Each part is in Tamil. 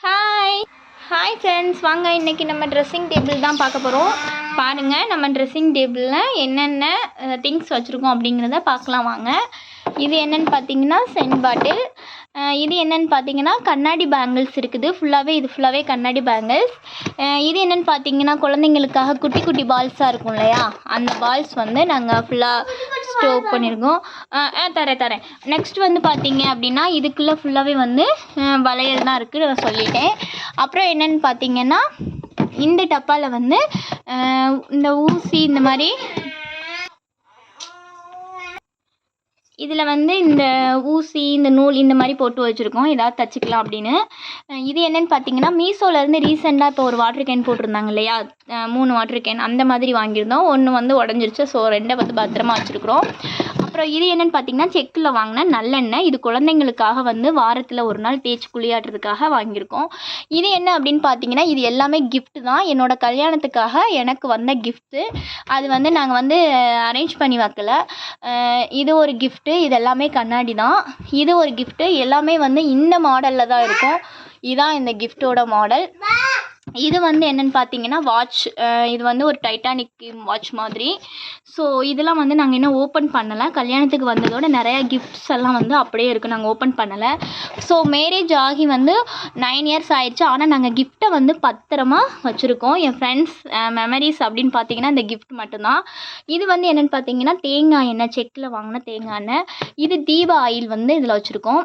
ஹாய் ஹாய் ஃப்ரெண்ட்ஸ் வாங்க இன்றைக்கி நம்ம ட்ரெஸ்ஸிங் டேபிள் தான் பார்க்க போகிறோம் பாருங்கள் நம்ம ட்ரெஸ்ஸிங் டேபிளில் என்னென்ன திங்ஸ் வச்சுருக்கோம் அப்படிங்கிறத பார்க்கலாம் வாங்க. இது என்னென்னு பார்த்தீங்கன்னா சென்ட் பாட்டில் இது என்னென்னு பார்த்தீங்கன்னா கண்ணாடி பேங்கிள்ஸ் இருக்குது. ஃபுல்லாகவே இது ஃபுல்லாகவே கண்ணாடி பேங்கிள்ஸ் இது என்னென்னு பார்த்தீங்கன்னா குழந்தைங்களுக்காக குட்டி குட்டி பால்ஸாக இருக்கும் இல்லையா? அந்த பால்ஸ் வந்து நாங்கள் ஃபுல்லாக ஸ்டோவ் பண்ணியிருக்கோம் தரேன் தரேன். நெக்ஸ்ட் வந்து பார்த்தீங்க அப்படின்னா இதுக்குள்ளே ஃபுல்லாகவே வந்து வளையல் தான் இருக்குது நான் சொல்லிட்டேன். அப்புறம் என்னென்னு பார்த்தீங்கன்னா இந்த டப்பாவில் வந்து இந்த ஊசி இந்த மாதிரி இதில் வந்து இந்த ஊசி இந்த நூல் இந்த மாதிரி போட்டு வச்சுருக்கோம். ஏதாவது தச்சுக்கலாம் அப்படின்னு. இது என்னென்னு பார்த்தீங்கன்னா மீஷோலேருந்து ரீசெண்டாக இப்போ ஒரு வாட்டர் கேன் போட்டிருந்தாங்க இல்லையா? மூணு வாட்டர் கேன் அந்த மாதிரி வாங்கியிருந்தோம். ஒன்று வந்து உடஞ்சிருச்சு. ஸோ ரெண்டை வந்து பத்திரமா வச்சுருக்குறோம். அப்புறம் இது என்னென்னு பார்த்தீங்கன்னா செக்கில் வாங்கின நல்லெண்ணெய். இது குழந்தைங்களுக்காக வந்து வாரத்தில் ஒரு நாள் தேய்ச்சி குளியாடுறதுக்காக வாங்கியிருக்கோம். இது என்ன அப்படின்னு பார்த்தீங்கன்னா இது எல்லாமே கிஃப்ட் தான். என்னோட கல்யாணத்துக்காக எனக்கு வந்த கிஃப்ட்டு அது வந்து நாங்கள் வந்து அரேஞ்ச் பண்ணி வைக்கல. இது ஒரு கிஃப்ட்டு இது எல்லாமே கண்ணாடி தான். இது ஒரு கிஃப்ட்டு எல்லாமே வந்து இந்த மாடலில் தான் இருக்கும். இதான் இந்த கிஃப்ட்டோட மாடல் இது வந்து என்னென்னு பார்த்தீங்கன்னா வாட்ச் இது வந்து ஒரு டைட்டானிக் வாட்ச் மாதிரி. ஸோ இதெல்லாம் வந்து நாங்கள் இன்னும் ஓப்பன் பண்ணலை. கல்யாணத்துக்கு வந்ததோட நிறையா கிஃப்ட்ஸ் எல்லாம் வந்து அப்படியே இருக்குது நாங்கள் ஓப்பன் பண்ணலை. ஸோ மேரேஜ் ஆகி வந்து நைன் இயர்ஸ் ஆயிடுச்சு. ஆனால் நாங்கள் கிஃப்ட்டை வந்து பத்திரமா வச்சுருக்கோம். என் ஃப்ரெண்ட்ஸ் மெமரிஸ் அப்படின்னு பார்த்தீங்கன்னா இந்த கிஃப்ட் மட்டும்தான். இது வந்து என்னென்னு பார்த்தீங்கன்னா தேங்காய் எண்ணெய் செக்கில் வாங்கின தேங்காய் எண்ணெய். இது தீப ஆயில் வந்து இதில் வச்சுருக்கோம்.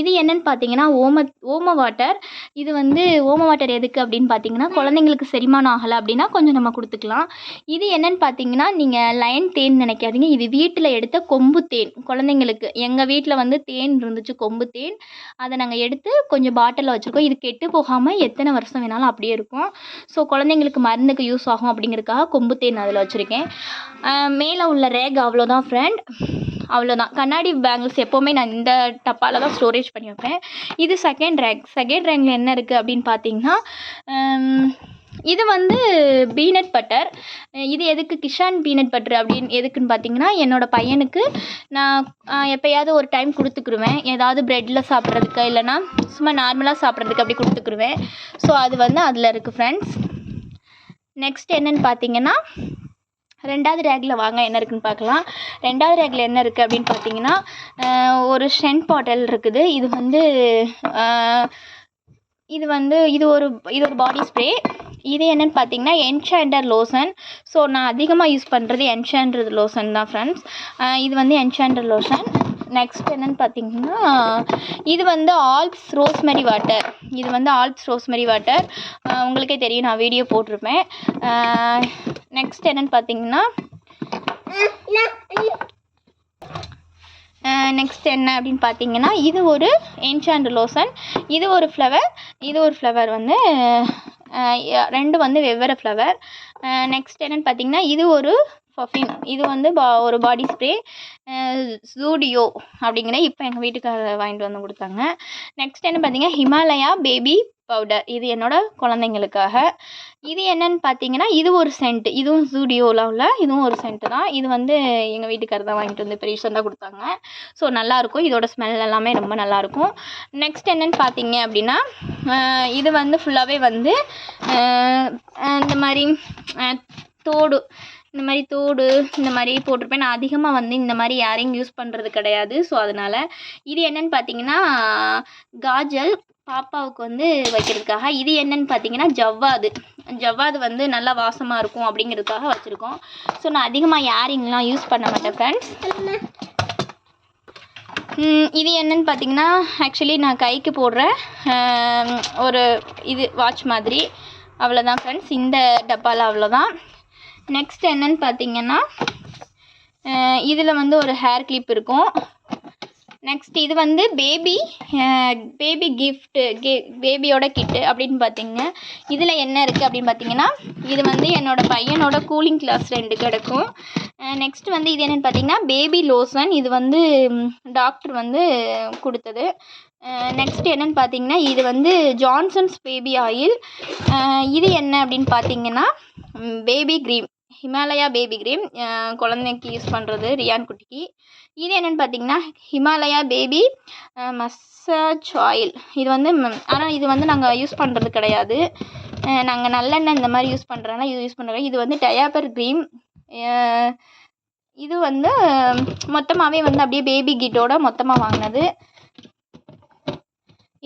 இது என்னென்னு பார்த்தீங்கன்னா ஓம ஓம வாட்டர் இது வந்து ஓம வாட்டர் எதுக்கு அப்படின்னு பார்த்தீங்கன்னா குழந்தைங்களுக்கு செரிமானம் ஆகலை அப்படின்னா கொஞ்சம் நம்ம கொடுத்துக்கலாம். இது என்னன்னு பார்த்தீங்கன்னா நீங்கள் லயன் தேன் நினைக்காதீங்க. இது வீட்டில் எடுத்த கொம்பு தேன். குழந்தைங்களுக்கு எங்கள் வீட்டில் வந்து தேன் இருந்துச்சு கொம்பு தேன். அதை நாங்கள் எடுத்து கொஞ்சம் பாட்டிலில் வச்சுருக்கோம். இது கெட்டு போகாமல் எத்தனை வருஷம் வேணாலும் அப்படியே இருக்கும். ஸோ குழந்தைங்களுக்கு மருந்துக்கு யூஸ் ஆகும் அப்படிங்கிறதுக்காக கொம்பு தேன் அதில் வச்சுருக்கேன். மேலே உள்ள ரேக் அவ்வளோதான் ஃப்ரெண்ட் அவ்வளோதான் கண்ணாடி பேங்கிள்ஸ் எப்போவுமே நான் இந்த டப்பாவில் தான் ஸ்டோரேஜ் பண்ணி வைப்பேன். இது செகண்ட் ரேங்க் செகண்ட் ரேங்கில் என்ன இருக்குது அப்படின்னு பார்த்தீங்கன்னா இது வந்து பீனட் பட்டர் இது எதுக்கு கிஷான் பீனட் பட்டர் அப்படின்னு எதுக்குன்னு பார்த்தீங்கன்னா என்னோடய பையனுக்கு நான் எப்போயாவது ஒரு டைம் கொடுத்துக்குருவேன். ஏதாவது ப்ரெட்டில் சாப்பிட்றதுக்கு இல்லைன்னா சும்மா நார்மலாக சாப்பிட்றதுக்கு அப்படி கொடுத்துக்குருவேன். ஸோ அது வந்து அதில் இருக்குது ஃப்ரெண்ட்ஸ் நெக்ஸ்ட் என்னன்னு பார்த்தீங்கன்னா ரெண்டாவது ரேக்கில் வாங்க என்ன இருக்குன்னு பார்க்கலாம். ரெண்டாவது ரேக்கில் என்ன இருக்குது அப்படின்னு பார்த்தீங்கன்னா ஒரு ஷென்ட் பாட்டில் இருக்குது. இது வந்து இது வந்து இது ஒரு இது ஒரு பாடி ஸ்ப்ரே இது என்னென்னு பார்த்தீங்கன்னா என்ஷாண்டர் லோஷன் ஸோ நான் அதிகமாக யூஸ் பண்ணுறது என்ஷாண்டர் லோஷன் தான் ஃப்ரெண்ட்ஸ் இது வந்து என்ஷாண்டர் லோஷன் நெக்ஸ்ட் என்னன்னு பார்த்தீங்கன்னா இது வந்து ஆல்ப்ஸ் ரோஸ்மெரி வாட்டர் இது வந்து ஆல்ப்ஸ் ரோஸ்மெரி வாட்டர் உங்களுக்கே தெரியும் நான் வீடியோ போட்டிருப்பேன். நெக்ஸ்ட் என்னன்னு பார்த்தீங்கன்னா நெக்ஸ்ட் என்ன அப்படின்னு பார்த்தீங்கன்னா இது ஒரு என்சாண்ட் லோஷன் இது ஒரு ஃப்ளவர் இது ஒரு ஃப்ளவர் வந்து ரெண்டு வந்து வெவ்வேறு ஃப்ளவர் நெக்ஸ்ட் என்னன்னு பார்த்தீங்கன்னா இது ஒரு பர்ஃப்யூம் இது வந்து பா ஒரு பாடி ஸ்ப்ரே ஜூடியோ அப்படிங்கிற இப்போ எங்கள் வீட்டுக்காரர் வாங்கிட்டு வந்து கொடுத்தாங்க. நெக்ஸ்ட் என்ன பார்த்தீங்கன்னா ஹிமாலயா பேபி பவுடர் இது என்னோட குழந்தைங்களுக்காக. இது என்னன்னு பார்த்தீங்கன்னா இது ஒரு சென்ட் இதுவும் ஜூடியோவில் உள்ள இதுவும் ஒரு சென்ட் தான். இது வந்து எங்கள் வீட்டுக்காரர் தான் வாங்கிட்டு வந்து இப்போ ரீசெண்டாக கொடுத்தாங்க. ஸோ நல்லாயிருக்கும் இதோட ஸ்மெல் எல்லாமே ரொம்ப நல்லாயிருக்கும் நெக்ஸ்ட் என்னன்னு பார்த்தீங்க அப்படின்னா இது வந்து ஃபுல்லாகவே வந்து இந்த மாதிரி தோடு இந்த மாதிரி தோடு இந்த மாதிரி போட்டிருப்பேன். நான் அதிகமாக வந்து இந்த மாதிரி யாரையும் யூஸ் பண்ணுறது கிடையாது. ஸோ அதனால் இது என்னென்னு பார்த்தீங்கன்னா காஜல் பாப்பாவுக்கு வந்து வைக்கிறதுக்காக. இது என்னன்னு பார்த்தீங்கன்னா ஜவ்வாது. ஜவ்வாது வந்து நல்லா வாசமாக இருக்கும் அப்படிங்கிறதுக்காக வச்சுருக்கோம். ஸோ நான் அதிகமாக யாரிங்லாம் யூஸ் பண்ண மாட்டேன் ஃப்ரெண்ட்ஸ் இது என்னன்னு பார்த்தீங்கன்னா ஆக்சுவலி நான் கைக்கு போடுற ஒரு இது வாட்ச் மாதிரி. அவ்வளோதான் ஃப்ரெண்ட்ஸ் இந்த டப்பாவில் அவ்வளோதான் நெக்ஸ்ட் என்னன்னு பார்த்தீங்கன்னா இதில் வந்து ஒரு ஹேர் கிளிப் இருக்கும். நெக்ஸ்ட் இது வந்து பேபி பேபி கிஃப்ட்டு கே பேபியோட கிட்டு அப்படின்னு பார்த்தீங்க இதில் என்ன இருக்குது அப்படின்னு பார்த்தீங்கன்னா இது வந்து என்னோடய பையனோட கூலிங் கிளாஸ் ரெண்டு கிடக்கும். நெக்ஸ்ட் வந்து இது என்னென்னு பார்த்தீங்கன்னா பேபி லோசன் இது வந்து டாக்டர் வந்து கொடுத்தது. நெக்ஸ்ட் என்னென்னு பார்த்தீங்கன்னா இது வந்து ஜான்சன்ஸ் பேபி ஆயில் இது என்ன அப்படின்னு பார்த்தீங்கன்னா baby cream Himalaya baby cream குழந்தைக்கு யூஸ் பண்ணுறது ரியான் குட்டிக்கு. இது என்னென்னு பார்த்தீங்கன்னா ஹிமாலயா பேபி மசாஜ் ஆயில். இது வந்து ஆனால் இது வந்து நாங்கள் யூஸ் பண்ணுறது கிடையாது. நாங்கள் நல்லெண்ணெய் இந்த மாதிரி யூஸ் பண்ணுறதுனால இது யூஸ் பண்ணுறோம் இது வந்து டயாபர் க்ரீம். இது வந்து மொத்தமாகவே வந்து அப்படியே பேபி கிட்டோட மொத்தமாக வாங்கினது.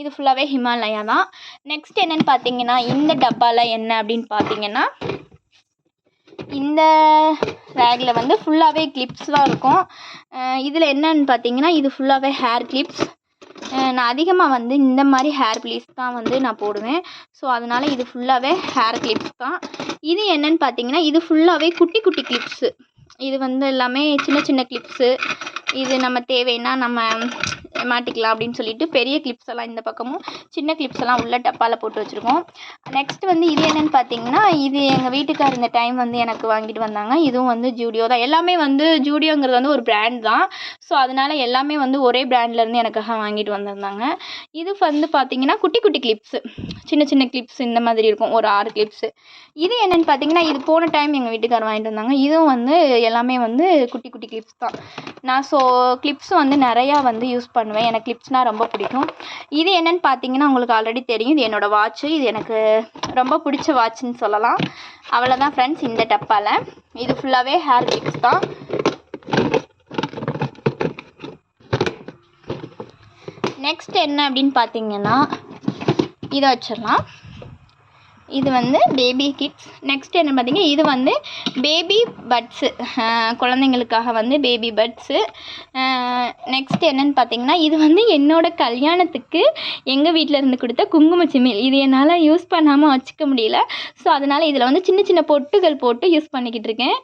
இது ஃபுல்லாகவே ஹிமாலயா தான். நெக்ஸ்ட் என்னென்னு பார்த்தீங்கன்னா இந்த டப்பாவில் என்ன அப்படின்னு பார்த்தீங்கன்னா இந்த ரேக்கில் வந்து ஃபுல்லாகவே கிளிப்ஸ் தான் இருக்கும். இதில் என்னன்னு பார்த்தீங்கன்னா இது ஃபுல்லாகவே ஹேர் கிளிப்ஸ் நான் அதிகமாக வந்து இந்த மாதிரி ஹேர் கிளிப்ஸ் தான் வந்து நான் போடுவேன். ஸோ அதனால் இது ஃபுல்லாகவே ஹேர் கிளிப்ஸ் தான். இது என்னன்னு பார்த்தீங்கன்னா இது ஃபுல்லாகவே குட்டி குட்டி கிளிப்ஸு இது வந்து எல்லாமே சின்ன சின்ன கிளிப்ஸு இது நம்ம தேவைன்னா நம்ம மாட்டிக்கலாம் அப்படின்னு சொல்லிட்டு பெரிய கிளிப்ஸ் எல்லாம் இந்த பக்கமும் சின்ன கிளிப்ஸ் எல்லாம் உள்ள டப்பாவில் போட்டு வச்சுருக்கோம். நெக்ஸ்ட் வந்து இது என்னென்னு பார்த்தீங்கன்னா இது எங்கள் வீட்டுக்கார் இந்த டைம் வந்து எனக்கு வாங்கிட்டு வந்தாங்க. இதுவும் வந்து ஜூடியோ தான். எல்லாமே வந்து ஜூடியோங்கிறது வந்து ஒரு பிராண்ட் தான். ஸோ அதனால் எல்லாமே வந்து ஒரே பிராண்ட்லேருந்து எனக்காக வாங்கிட்டு வந்திருந்தாங்க. இது வந்து பார்த்தீங்கன்னா குட்டி குட்டி கிளிப்ஸு சின்ன சின்ன கிளிப்ஸ் இந்த மாதிரி இருக்கும். ஒரு ஆறு கிளிப்ஸு இது என்னென்னு பார்த்தீங்கன்னா இது போன டைம் எங்கள் வீட்டுக்கார் வாங்கிட்டு வந்தாங்க. இதுவும் வந்து எல்லாமே வந்து குட்டி குட்டி கிளிப்ஸ் தான். நான் ஸோ கிளிப்ஸ் வந்து நிறையா வந்து யூஸ் பண்ணுவேன். எனக்கு கிளிப்ஸ்னால் ரொம்ப பிடிக்கும். இது என்னென்னு பார்த்தீங்கன்னா உங்களுக்கு ஆல்ரெடி தெரியும். இது என்னோடய வாட்ச்சு இது எனக்கு ரொம்ப பிடிச்ச வாட்ச்னு சொல்லலாம். அவ்வளோதான் ஃப்ரெண்ட்ஸ் இந்த டப்பாவில் இது ஃபுல்லாகவே ஹேர் கிளிப்ஸ் தான். நெக்ஸ்ட் என்ன அப்படின்னு பார்த்தீங்கன்னா இதை வச்சிடலாம். இது வந்து பேபி கிட்ஸ் நெக்ஸ்ட் என்ன பார்த்தீங்கன்னா இது வந்து பேபி பட்ஸு குழந்தைங்களுக்காக வந்து பேபி பட்ஸு நெக்ஸ்ட் என்னென்னு பார்த்தீங்கன்னா இது வந்து என்னோடய கல்யாணத்துக்கு எங்கள் வீட்டில் இருந்து கொடுத்த குங்கும சிமிழ் இது என்னால் யூஸ் பண்ணாமல் வச்சுக்க முடியல. ஸோ அதனால் இதில் வந்து சின்ன சின்ன பொட்டுகள் போட்டு யூஸ் பண்ணிக்கிட்டு இருக்கேன்.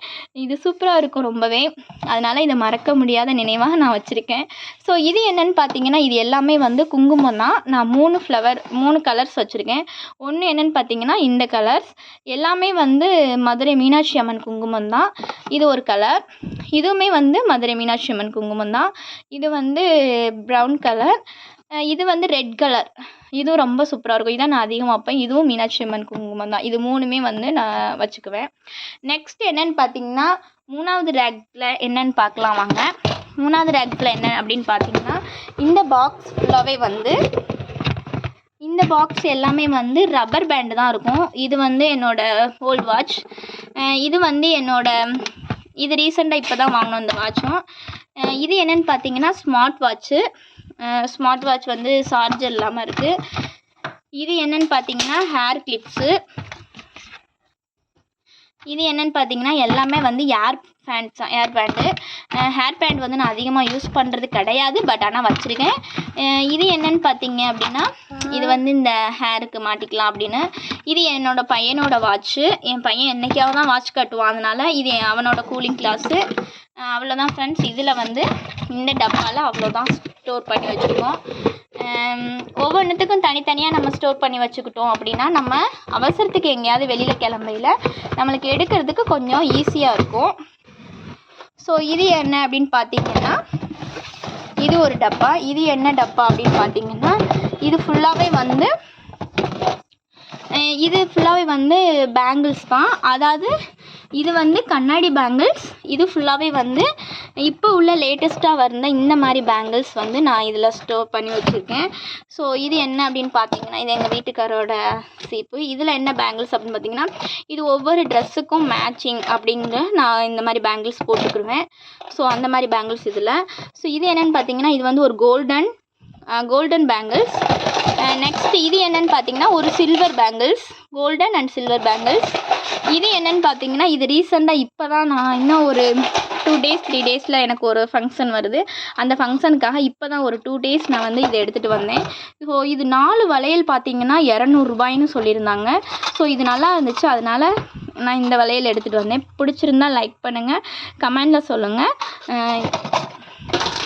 இது சூப்பராக இருக்கும் ரொம்பவே. அதனால் இதை மறக்க முடியாத நினைவாக நான் வச்சுருக்கேன். ஸோ இது என்னென்னு பார்த்தீங்கன்னா இது எல்லாமே வந்து குங்குமம் தான். நான் மூணு ஃப்ளவர் மூணு கலர்ஸ் வச்சுருக்கேன். ஒன்று என்னென்னு பார்த்தீங்கன்னா இந்த கலர்ஸ் எல்லாமே வந்து மதுரை மீனாட்சி அம்மன் குங்குமம் தான். இது ஒரு கலர் இதுவுமே வந்து மதுரை மீனாட்சி அம்மன் குங்குமம் தான். இது வந்து ப்ரௌன் கலர் இது வந்து ரெட் கலர் இதுவும் ரொம்ப சூப்பராக இருக்கும். இதான் நான் அதிகமாக வைப்பேன். இதுவும் மீனாட்சி அம்மன் குங்குமம் தான். இது மூணுமே வந்து நான் வச்சுக்குவேன். நெக்ஸ்ட் என்னென்னு பார்த்தீங்கன்னா மூணாவது ரேக்கில் என்னென்னு பார்க்கலாம் வாங்க. மூணாவது ரேக்கில் என்ன அப்படின்னு பார்த்தீங்கன்னா இந்த பாக்ஸ் ஃபுல்லாகவே வந்து இந்த பாக்ஸ் எல்லாமே வந்து ரப்பர் பேண்டு தான் இருக்கும். இது வந்து என்னோடய ஓல்ட் வாட்ச் இது வந்து என்னோடய இது ரீசெண்டாக இப்போ தான் வாங்கினோம் இந்த வாட்சும் இது என்னென்னு பார்த்தீங்கன்னா ஸ்மார்ட் வாட்ச்சு ஸ்மார்ட் வாட்ச் வந்து சார்ஜர் இல்லாமல் இருக்குது இது என்னென்னு பார்த்தீங்கன்னா ஹேர் கிளிப்ஸு இது என்னென்னு பார்த்தீங்கன்னா எல்லாமே வந்து ஏர் பேண்ட்ஸ் தான் ஏர் பேண்ட்டு ஹேர் பேண்ட் வந்து நான் அதிகமாக யூஸ் பண்ணுறது கிடையாது பட் ஆனால் வச்சுருக்கேன். இது என்னென்னு பார்த்தீங்க அப்படின்னா இது வந்து இந்த ஹேருக்கு மாட்டிக்கலாம் அப்படின்னு. இது என்னோடய பையனோட வாட்ச்சு என் பையன் என்றைக்காவது தான் வாட்ச் கட்டுவான். அதனால் இது அவனோட கூலிங் கிளாஸு அவ்வளோதான் ஃப்ரெண்ட்ஸ் இதில் வந்து இந்த டப்பாவில் அவ்வளோதான் ஸ்டோர் பண்ணி வச்சுருக்கோம். ஒவ்வொன்றுத்துக்கும் தனித்தனியாக நம்ம ஸ்டோர் பண்ணி வச்சுக்கிட்டோம் அப்படின்னா நம்ம அவசரத்துக்கு எங்கேயாவது வெளியில் கிளம்பையில் நம்மளுக்கு எடுக்கிறதுக்கு கொஞ்சம் ஈஸியாக இருக்கும். ஸோ இது என்ன அப்படின்னு பார்த்தீங்கன்னா இது ஒரு டப்பா இது என்ன டப்பா அப்படின்னு பார்த்தீங்கன்னா இது ஃபுல்லாகவே வந்து இது ஃபுல்லாகவே வந்து பேங்கிள்ஸ் தான். அதாவது இது வந்து கண்ணாடி பேங்கிள்ஸ் இது ஃபுல்லாகவே வந்து இப்போ உள்ள லேட்டஸ்ட்டாக வந்த இந்த மாதிரி பேங்கிள்ஸ் வந்து நான் இதில் ஸ்டோர் பண்ணி வச்சுருக்கேன். ஸோ இது என்ன அப்படின்னு பார்த்தீங்கன்னா இது எங்கள் வீட்டுக்காரோட சீப்பு இதில் என்ன பேங்கிள்ஸ் அப்படின்னு பார்த்தீங்கன்னா இது ஒவ்வொரு ட்ரெஸ்ஸுக்கும் மேட்சிங் அப்படிங்கிற நான் இந்த மாதிரி பேங்கிள்ஸ் போட்டுக்கிருவேன் ஸோ அந்த மாதிரி பேங்கிள்ஸ் இதில். ஸோ இது என்னென்னு பார்த்தீங்கன்னா இது வந்து ஒரு கோல்டன் கோல்டன் பேங்கிள்ஸ் நெக்ஸ்ட் இது என்னென்னு பார்த்தீங்கன்னா ஒரு silver bangles golden and silver bangles இது என்னென்னு பார்த்தீங்கன்னா இது ரீசெண்டாக இப்போ தான் நான் இன்னும் ஒரு டூ டேஸ் த்ரீ டேஸில் எனக்கு ஒரு ஃபங்க்ஷன் வருது. அந்த ஃபங்க்ஷனுக்காக இப்போ தான் ஒரு டூ டேஸ் நான் வந்து இதை எடுத்துகிட்டு வந்தேன். ஸோ இது நாலு வளையல் பார்த்தீங்கன்னா இரநூறுபாய்னு சொல்லியிருந்தாங்க. ஸோ இது நல்லா இருந்துச்சு. அதனால் நான் இந்த வளையல் எடுத்துகிட்டு வந்தேன். பிடிச்சிருந்தா லைக் பண்ணுங்கள் கமெண்டில் சொல்லுங்கள்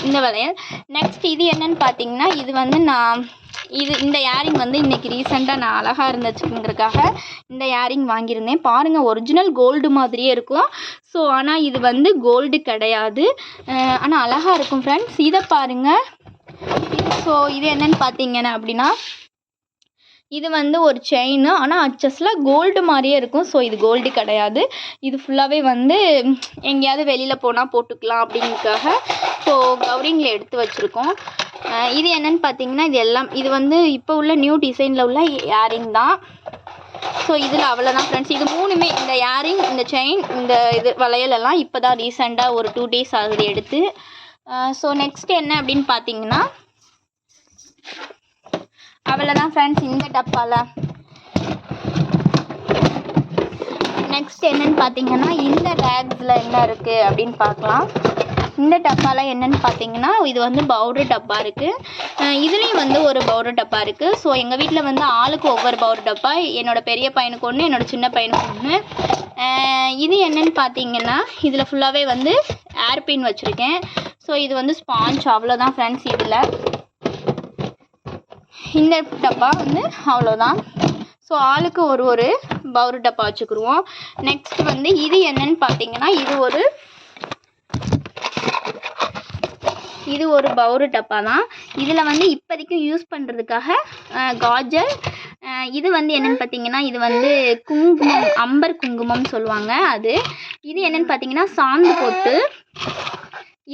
இந்த வளையல். நெக்ஸ்ட் இது என்னன்னு பார்த்தீங்கன்னா இது வந்து நான் இது இந்த இயரிங் வந்து இன்றைக்கி ரீசெண்டாக நான் அழகாக இருந்துச்சுங்கிறதுக்காக இந்த இயரிங் வாங்கியிருந்தேன். பாருங்கள் ஒரிஜினல் கோல்டு மாதிரியே இருக்கும். ஸோ ஆனால் இது வந்து கோல்டு கிடையாது. ஆனால் அழகாக இருக்கும் ஃப்ரெண்ட்ஸ் இதை பாருங்கள் ஸோ இது என்னென்னு பார்த்தீங்கன்னா அப்படின்னா இது வந்து ஒரு செயின் ஆனால் அச்சஸில் கோல்டு மாதிரியே இருக்கும். ஸோ இது கோல்டு கிடையாது. இது ஃபுல்லாகவே வந்து எங்கேயாவது வெளியில் போனால் போட்டுக்கலாம் அப்படிங்கிறதுக்காக ஸோ கவுரிங்கில் எடுத்து வச்சுருக்கோம். இது என்னன்னு பார்த்தீங்கன்னா இது எல்லாம் இது வந்து இப்போ உள்ள நியூ டிசைனில் உள்ள இயரிங் தான். ஸோ இதில் அவ்வளோதான் ஃப்ரெண்ட்ஸ் இது மூணுமே இந்த இயரிங் இந்த செயின் இந்த இது வளையல் எல்லாம் இப்போ தான் ரீசெண்டாக ஒரு டூ டேஸ் ஆகுது எடுத்து. ஸோ நெக்ஸ்ட் என்ன அப்படின்னு பார்த்தீங்கன்னா அவ்வளோதான் ஃப்ரெண்ட்ஸ் இந்த டப்பாவில் நெக்ஸ்ட் என்னன்னு பார்த்தீங்கன்னா இந்த ரேக்ஸில் என்ன இருக்குது அப்படின்னு பார்க்கலாம் இந்த டப்பாலாம் என்னன்னு பார்த்தீங்கன்னா இது வந்து பவுடர் டப்பா இருக்குது இதுலேயும் வந்து ஒரு பவுடர் டப்பா இருக்குது ஸோ எங்கள் வீட்டில் வந்து ஆளுக்கு ஒவ்வொரு பவுடர் டப்பா. என்னோடய பெரிய பையனுக்கு ஒன்று என்னோடய சின்ன பையனுக்கு ஒன்று இது என்னென்னு பார்த்தீங்கன்னா இதில் ஃபுல்லாகவே வந்து ஏர்பின் வச்சுருக்கேன். ஸோ இது வந்து ஸ்பாஞ்ச் அவ்வளோதான் ஃப்ரெண்ட்ஸ் இதில். இந்த டப்பா வந்து அவ்வளோதான் ஸோ ஆளுக்கு ஒரு ஒரு பவுர் டப்பா வச்சுக்கிருவோம். நெக்ஸ்ட் வந்து இது என்னன்னு பார்த்தீங்கன்னா இது ஒரு இது ஒரு பவுரு டப்பா தான். இதில் வந்து இப்போதைக்கு யூஸ் பண்ணுறதுக்காக காஜல் இது வந்து என்னென்னு பார்த்தீங்கன்னா இது வந்து குங்குமம் அம்பர் குங்குமம்னு சொல்லுவாங்க அது. இது என்னென்னு பார்த்தீங்கன்னா சாந்து போட்டு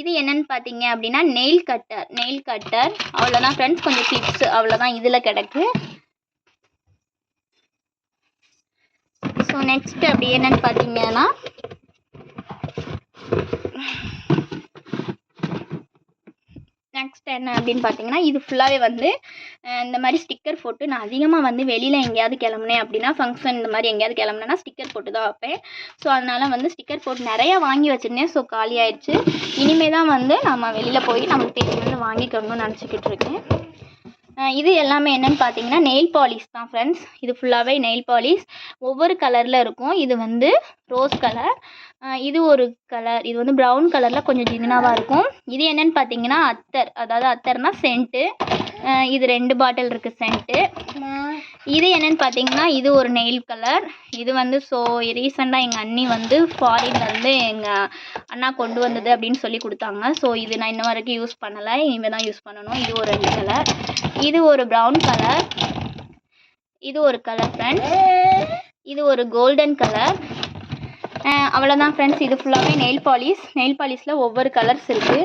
இது என்னென்னு பார்த்தீங்க அப்படின்னா நெயில் கட்டர் நெயில் கட்டர் அவ்வளோதான் ஃப்ரெண்ட்ஸ் கொஞ்சம் கிட்ஸ் அவ்வளோதான் இதில் கிடக்கு. ஸோ நெக்ஸ்ட் அப்படி என்னென்னு பார்த்தீங்கன்னா நெக்ஸ்ட் என்ன அப்படின்னு பார்த்தீங்கன்னா இது ஃபுல்லாகவே வந்து இந்த மாதிரி ஸ்டிக்கர் போட்டு நான் அதிகமாக வந்து வெளியில் எங்கேயாவது கிளம்புனேன் அப்படின்னா ஃபங்க்ஷன் இந்த மாதிரி எங்கேயாவது கிளம்புனேன்னா ஸ்டிக்கர் போட்டு தான் வைப்பேன். ஸோ அதனால் வந்து ஸ்டிக்கர் போட்டு நிறையா வாங்கி வச்சுருந்தேன். ஸோ காலி ஆயிடுச்சு. இனிமேல் தான் வந்து நம்ம வெளியில் போய் நமக்கு வந்து வாங்கிக்கணும்னு நினச்சிக்கிட்டு இருக்கேன். இது எல்லாமே என்னென்னு பார்த்தீங்கன்னா நெயில் பாலிஷ் தான் ஃப்ரெண்ட்ஸ் இது ஃபுல்லாகவே நெயில் பாலிஷ் ஒவ்வொரு கலரில் இருக்கும். இது வந்து ரோஸ் கலர் இது ஒரு கலர் இது வந்து ப்ரௌன் கலரில் கொஞ்சம் ஜிகினாவாக இருக்கும். இது என்னென்னு பார்த்தீங்கன்னா அத்தர். அதாவது அத்தர்னா சென்ட்டு இது ரெண்டு பாட்டில் இருக்குது சென்ட்டு இது என்னென்னு பார்த்தீங்கன்னா இது ஒரு நெயில் கலர் இது வந்து ஸோ ரீசெண்டாக எங்கள் அண்ணி வந்து ஃபாரின்லேருந்து எங்கள் அண்ணா கொண்டு வந்தது அப்படின்னு சொல்லி கொடுத்தாங்க. ஸோ இது நான் இன்ன வரைக்கும் யூஸ் பண்ணலை. இனிமேல் தான் யூஸ் பண்ணணும். இது ஒரு ரெண்டு கலர் இது ஒரு ப்ரௌன் கலர் இது ஒரு கலர் ஃப்ரெண்ட்ஸ் இது ஒரு கோல்டன் கலர் அவ்வளோதான் ஃப்ரெண்ட்ஸ் இது ஃபுல்லாகவே நெயில் பாலிஷ் நெயில் பாலிஷில் ஒவ்வொரு கலர்ஸ் இருக்குது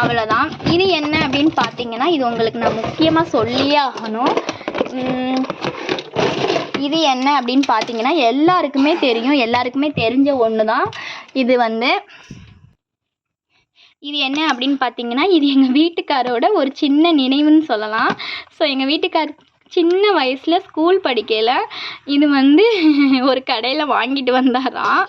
அவ்வளோதான் இது என்ன அப்படின்னு பார்த்தீங்கன்னா இது உங்களுக்கு நான் முக்கியமாக சொல்லியே ஆகணும். இது என்ன அப்படின்னு பார்த்தீங்கன்னா எல்லாருக்குமே தெரியும் எல்லாருக்குமே தெரிஞ்ச ஒன்று தான் இது வந்து இது என்ன அப்படின்னு பார்த்தீங்கன்னா இது எங்கள் வீட்டுக்காரோட ஒரு சின்ன நினைவுன்னு சொல்லலாம். ஸோ எங்கள் வீட்டுக்கார் சின்ன வயசில் ஸ்கூல் படிக்கையில் இது வந்து ஒரு கடையில் வாங்கிட்டு வந்தாராம்.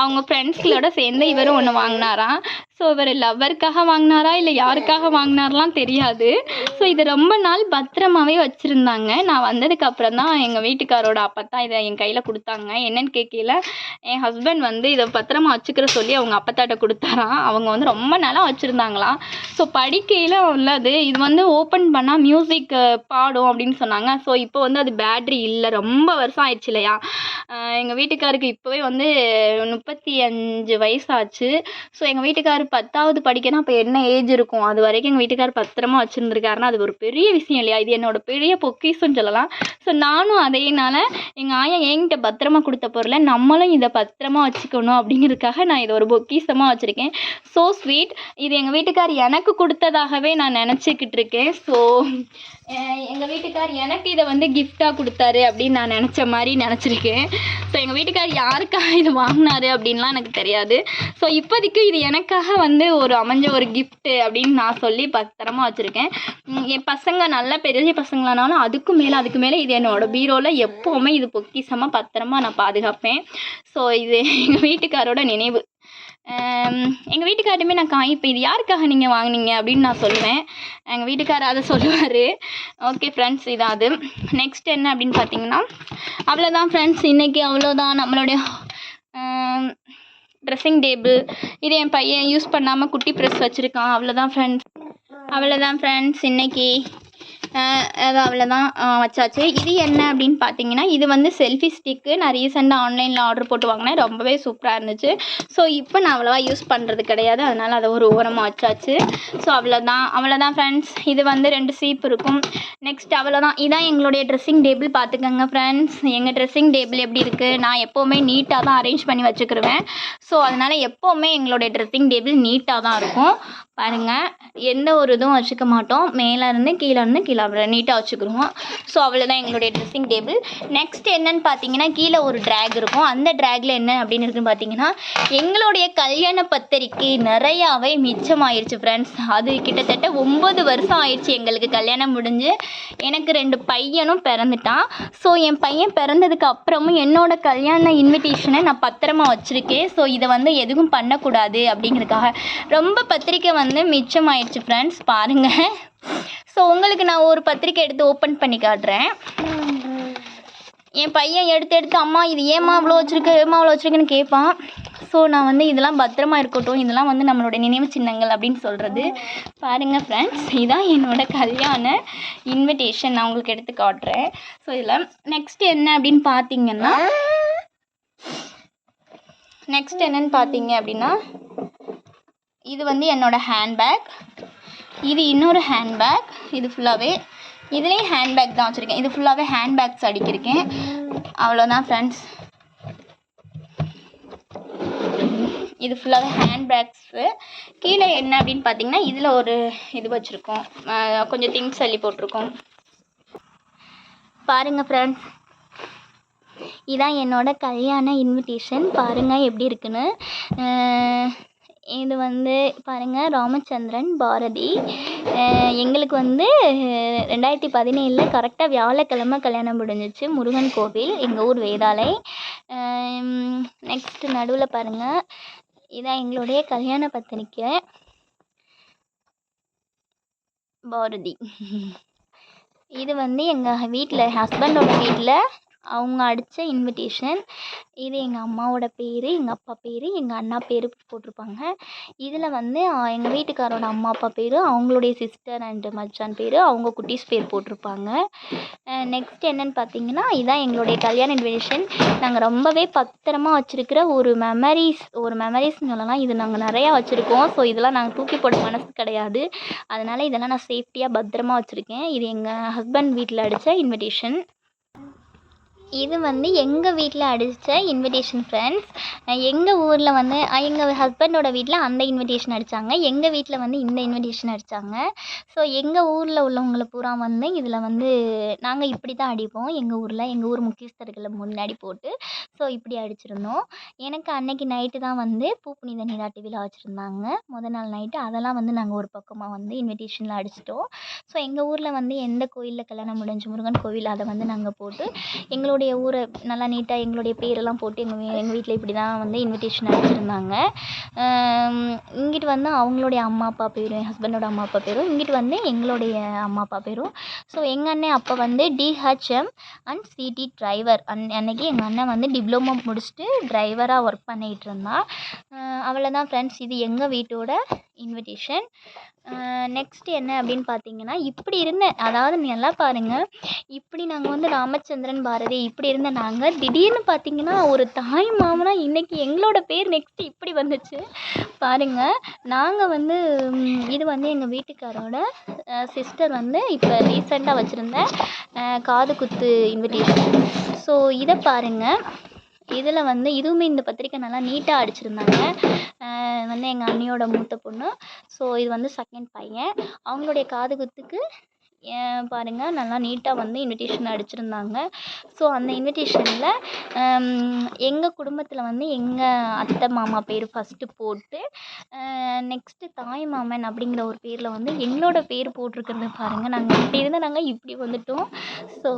அவங்க ஃப்ரெண்ட்ஸ்களோட சேர்ந்து இவரும் ஒன்று வாங்கினாராம். ஸோ இவர் லவ்வருக்காக வாங்கினாரா இல்லை யாருக்காக வாங்கினாரெலாம் தெரியாது. ஸோ இது ரொம்ப நாள் பத்திரமாவே வச்சுருந்தாங்க. நான் வந்ததுக்கப்புறம் தான் எங்கள் வீட்டுக்காரோட அப்பத்தா இதை என் கையில் கொடுத்தாங்க. என்னன்னு கேட்கல என் ஹஸ்பண்ட் வந்து இதை பத்திரமா வச்சுக்கிற சொல்லி அவங்க அப்பத்தாட்ட கொடுத்தாராம். அவங்க வந்து ரொம்ப நாளாக வச்சுருந்தாங்களாம். ஸோ படிக்கையில் உள்ளது இது வந்து ஓப்பன் பண்ணால் மியூசிக் பாடும் அப்படின்னு சொன்னாங்க. ஸோ இப்போ வந்து அது பேட்ரி இல்லை. ரொம்ப வருஷம் ஆயிடுச்சு இல்லையா? எங்கள் வீட்டுக்காருக்கு இப்போவே வந்து முப்பத்தி அஞ்சு வயசாச்சு. ஸோ எங்கள் வீட்டுக்கார் பத்தாவது படிக்கணும் அப்போ என்ன ஏஜ் இருக்கும்? அது வரைக்கும் எங்கள் வீட்டுக்கார் பத்திரமா வச்சுருந்துருக்காருன்னா அது ஒரு பெரிய விஷயம் இல்லையா? இது என்னோட பெரிய பொக்கிஷம்னு சொல்லலாம். ஸோ நானும் அதேனால எங்கள் ஆயா என்கிட்ட பத்திரமா கொடுத்த பொருளை நம்மளும் இதை பத்திரமா வச்சுக்கணும் அப்படிங்கிறதுக்காக நான் இதை ஒரு பொக்கிஷமாக வச்சுருக்கேன். ஸோ ஸ்வீட் இது எங்கள் வீட்டுக்கார் எனக்கு கொடுத்ததாகவே நான் நினச்சிக்கிட்டு இருக்கேன். ஸோ எங்கள் வீட்டுக்கார் எனக்கு இதை வந்து கிஃப்டாக கொடுத்தாரு அப்படின்னு நான் நினச்ச மாதிரி நினச்சிருக்கேன். ஸோ எங்கள் வீட்டுக்கார் யாருக்காக இது வாங்கினாரு அப்படின்லாம் எனக்கு தெரியாது. ஸோ இப்போதைக்கு இது எனக்காக வந்து ஒரு அமைஞ்ச ஒரு கிஃப்ட்டு அப்படின்னு நான் சொல்லி பத்திரமா வச்சுருக்கேன். என் பசங்க நல்ல பெரிய பசங்களானாலும் அதுக்கும் மேலே அதுக்கு மேலே இது என்னோடய பீரோவில் எப்போவுமே இது பொக்கிசமாக பத்திரமா நான் பாதுகாப்பேன். ஸோ இது எங்கள் வீட்டுக்காரோட நினைவு. எங்கள் வீட்டுக்கார்ட்டுமே நான் இப்போ இது யாருக்காக நீங்கள் வாங்கினீங்க அப்படின்னு நான் சொல்லுவேன். எங்கள் வீட்டுக்காரர் அதை சொல்லுவார். ஓகே ஃப்ரெண்ட்ஸ் இதான் அது. நெக்ஸ்ட் என்ன அப்படின்னு பார்த்தீங்கன்னா அவ்வளோதான் ஃப்ரெண்ட்ஸ் இன்றைக்கி அவ்வளோதான் நம்மளுடைய ட்ரெஸ்ஸிங் டேபிள் இது என் பையன் யூஸ் பண்ணாமல் குட்டி ப்ரெஸ் வச்சுருக்கான். அவ்வளோதான் ஃப்ரெண்ட்ஸ் அவ்வளோதான் ஃப்ரெண்ட்ஸ் இன்றைக்கி அது அவ்வளோதான் வச்சாச்சு. இது என்ன அப்படின்னு பார்த்தீங்கன்னா இது வந்து செல்ஃபி ஸ்டிக்கு நான் ரீசெண்டாக ஆன்லைனில் ஆர்டர் போட்டு வாங்கினேன். ரொம்பவே சூப்பராக இருந்துச்சு. ஸோ இப்போ நான் அவ்வளோவா யூஸ் பண்ணுறது கிடையாது. அதனால் அதை ஒரு ஓரமாக வச்சாச்சு. ஸோ அவ்வளோதான் அவ்வளோதான் ஃப்ரெண்ட்ஸ் இது வந்து ரெண்டு சீப் இருக்கும். நெக்ஸ்ட் அவ்வளோதான் இதான் எங்களுடைய ட்ரெஸ்ஸிங் டேபிள் பார்த்துக்கோங்க ஃப்ரெண்ட்ஸ் எங்கள் ட்ரெஸ்ஸிங் டேபிள் எப்படி இருக்குது நான் எப்போவுமே நீட்டாக தான் அரேஞ்ச் பண்ணி வச்சுக்கிருவேன். ஸோ அதனால் எப்போவுமே எங்களுடைய ட்ரெஸ்ஸிங் டேபிள் நீட்டாக தான் இருக்கும். பாருங்கள் எந்த ஒரு இதுவும் வச்சுக்க மாட்டோம். மேலே இருந்து கீழே இருந்து கீழே நீட்டாக வச்சுக்கிருவோம் ஸோ அவ்வளோதான் எங்களுடைய ட்ரெஸ்ஸிங் டேபிள் நெக்ஸ்ட் என்னன்னு பார்த்தீங்கன்னா கீழே ஒரு ட்ராக் இருக்கும். அந்த ட்ராகில் என்ன அப்படின்னு இருக்குன்னு பார்த்தீங்கன்னா எங்களுடைய கல்யாண பத்திரிக்கை நிறையாவே மிச்சமாயிருச்சு ஃப்ரெண்ட்ஸ் அது கிட்டத்தட்ட ஒம்பது வருஷம் ஆயிடுச்சு எங்களுக்கு கல்யாணம் முடிஞ்சு. எனக்கு ரெண்டு பையனும் பிறந்துட்டான். ஸோ என் பையன் பிறந்ததுக்கு அப்புறமும் என்னோட கல்யாண இன்விடேஷனை நான் பத்திரமா வச்சுருக்கேன். ஸோ இதை வந்து எதுவும் பண்ணக்கூடாது அப்படிங்கிறதுக்காக. ரொம்ப பத்திரிக்கை வந்து வந்து மிச்சம் ஆயிடுச்சு ஃப்ரெண்ட்ஸ் பாருங்கள் ஸோ உங்களுக்கு நான் ஒரு பத்திரிக்கை எடுத்து ஓப்பன் பண்ணி காட்டுறேன். என் பையன் எடுத்து எடுத்து அம்மா இது ஏம்மா இவ்வளோ வச்சுருக்கு ஏம்மா அவ்வளோ வச்சுருக்குன்னு கேட்பான். ஸோ நான் வந்து இதெல்லாம் பத்திரமா இருக்கட்டும் இதெல்லாம் வந்து நம்மளோட நினைவு சின்னங்கள் அப்படின்னு சொல்கிறது பாருங்கள் ஃப்ரெண்ட்ஸ் இதான் என்னோட கல்யாண இன்விடேஷன் நான் உங்களுக்கு எடுத்து காட்டுறேன். ஸோ இதில் நெக்ஸ்ட் என்ன அப்படின்னு பார்த்தீங்கன்னா நெக்ஸ்ட் என்னன்னு பார்த்தீங்க அப்படின்னா இது வந்து என்னோட ஹேண்ட்பேக் இது இன்னொரு ஹேண்ட்பேக் இது ஃபுல்லாகவே இதுலேயும் ஹேண்ட்பேக் தான் வச்சுருக்கேன். இது ஃபுல்லாகவே ஹேண்ட்பேக்ஸ் அடிக்கிருக்கேன். அவ்வளோதான் ஃப்ரெண்ட்ஸ் இது ஃபுல்லாகவே ஹேண்ட்பேக்ஸு கீழே என்ன அப்படின்னு பார்த்தீங்கன்னா இதில் ஒரு இது வச்சுருக்கோம். கொஞ்சம் திங்ஸ் அள்ளி போட்டிருக்கோம். பாருங்கள் ஃப்ரெண்ட்ஸ் இதான் என்னோடய கல்யாண இன்விடேஷன் பாருங்கள் எப்படி இருக்குன்னு. இது வந்து பாருங்கள் ராமச்சந்திரன் பாரதி. எங்களுக்கு வந்து ரெண்டாயிரத்தி பதினேழில் கரெக்டாக வியாழக்கிழமை கல்யாணம் முடிஞ்சிச்சு முருகன் கோவில் எங்கள் ஊர் வேதாளை. நெக்ஸ்ட் நடுவில் பாருங்கள் இதான் எங்களுடைய கல்யாண பத்திரிக்கை. பாரதி. இது வந்து எங்கள் வீட்டில் ஹஸ்பண்டோட வீட்டில் அவங்க அடித்த இன்விடேஷன் இது எங்கள் அம்மாவோட பேர் எங்கள் அப்பா பேர் எங்கள் அண்ணா பேர் போட்டிருப்பாங்க. இதில் வந்து எங்கள் வீட்டுக்காரோட அம்மா அப்பா பேர் அவங்களுடைய சிஸ்டர் அண்டு மச்சான் பேர் அவங்க குட்டீஸ் பேர் போட்டிருப்பாங்க. நெக்ஸ்ட் என்னென்னு பார்த்தீங்கன்னா இதுதான் எங்களுடைய கல்யாண இன்விடேஷன் நாங்கள் ரொம்பவே பத்திரமா வச்சுருக்கிற ஒரு மெமரிஸ் ஒரு மெமரிஸ்னு சொல்லலாம். இது நாங்கள் நிறையா வச்சுருக்கோம். ஸோ இதெல்லாம் நாங்கள் தூக்கி போட மனசு கிடையாது. அதனால் இதெல்லாம் நான் சேஃப்டியாக பத்திரமா வச்சுருக்கேன். இது எங்கள் ஹஸ்பண்ட் வீட்டில் அடித்த இன்விடேஷன் இது வந்து எங்கள் வீட்டில் அடித்த இன்விடேஷன் ஃப்ரெண்ட்ஸ் எங்கள் ஊரில் வந்து எங்கள் ஹஸ்பண்டோட வீட்டில் அந்த இன்விடேஷன் அடித்தாங்க எங்கள் வீட்டில் வந்து இந்த இன்விடேஷன் அடித்தாங்க ஸோ எங்கள் ஊரில் உள்ளவங்களை பூரா வந்து இதில் வந்து நாங்கள் இப்படி தான் அடிப்போம். எங்கள் ஊரில் எங்கள் ஊர் முக்கியஸ்தர்களை முன்னாடி போட்டு ஸோ இப்படி அடிச்சிருந்தோம். எனக்கு அன்னைக்கு நைட்டு தான் வந்து பூப்புனித நீராட்டு விழா வச்சுருந்தாங்க. முத நாள் நைட்டு அதெல்லாம் வந்து நாங்கள் ஒரு பக்கமாக வந்து இன்விடேஷனில் அடிச்சிட்டோம். ஸோ எங்கள் ஊரில் வந்து எந்த கோயிலில் கல்யாணம் முடிஞ்சு முருகன் கோவில் அதை வந்து நாங்கள் போட்டு எங்களுடைய ஊரை நல்லா நீட்டாக எங்களுடைய பேரெல்லாம் போட்டு எங்கள் எங்கள் வீட்டில் இப்படி தான் வந்து இன்விடேஷன் அடிச்சிருந்தாங்க. இங்கிட்டு வந்து அவங்களுடைய அம்மா அப்பா பேரும் என் ஹஸ்பண்டோட அம்மா அப்பா பேரும் இங்கிட்டு வந்து எங்களுடைய அம்மா அப்பா பேரும். ஸோ எங்கள் அண்ணன் அப்போ வந்து டிஹெச்எம் அண்ட் சிடி டிரைவர் அன் அன்னைக்கு எங்கள் அண்ணன் வந்து டிப்ளமோ முடிச்சுட்டு டிரைவராக ஒர்க் பண்ணிகிட்டு இருந்தான் அவ்வளோதான் ஃப்ரெண்ட்ஸ் இது எங்கள் வீட்டோட இன்விடேஷன் நெக்ஸ்ட் என்ன அப்படின்னு பார்த்தீங்கன்னா இப்படி இருந்தேன். அதாவது நல்லா பாருங்கள் இப்படி நாங்கள் வந்து ராமச்சந்திரன் பாரதி இப்படி இருந்த நாங்கள் திடீர்னு பார்த்தீங்கன்னா ஒரு தாய் மாமனா இன்றைக்கி எங்களோட பேர் நெக்ஸ்ட் இப்படி வந்துச்சு. பாருங்கள் நாங்கள் வந்து இது வந்து எங்கள் வீட்டுக்காரோட சிஸ்டர் வந்து இப்போ ரீசெண்டாக வச்சுருந்த காது குத்து இன்விடேஷன் ஸோ இதை பாருங்கள் இதில் வந்து இதுவுமே இந்த பத்திரிக்கை நல்லா நீட்டாக அடிச்சிருந்தாங்க. வந்து எங்கள் அண்ணியோட மூத்த பொண்ணு. ஸோ இது வந்து செகண்ட் பையன். அவங்களுடைய காது குத்துக்கு பாருங்கள் நல்லா நீட்டாக வந்து இன்விடேஷன் அடிச்சிருந்தாங்க. ஸோ அந்த இன்விடேஷனில் எங்கள் குடும்பத்தில் வந்து எங்கள் அத்தை மாமா பேர் ஃபஸ்ட்டு போட்டு நெக்ஸ்ட்டு தாய் மாமன் அப்படிங்கிற ஒரு பேரில் வந்து எங்களோட பேர் போட்டிருக்கிறது பாருங்கள் நாங்கள் இப்படி இருந்த நாங்கள் இப்படி வந்துட்டோம். ஸோ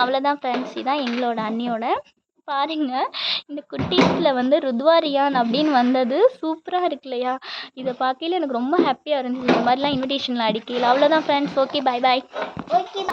அவ்வளோதான் ஃப்ரெண்ட்ஸ் இதான் எங்களோட அண்ணியோட பாருங்க. இந்த குட்டீஸில் வந்து ருத்வாரியான் அப்படின்னு வந்தது. சூப்பராக இருக்கு இல்லையா இதை பார்க்கையில எனக்கு ரொம்ப ஹாப்பியாக இருந்துச்சு. இந்த மாதிரிலாம் இன்விடேஷனில் அடிக்கையில். அவ்வளோதான் friends okay bye bye okay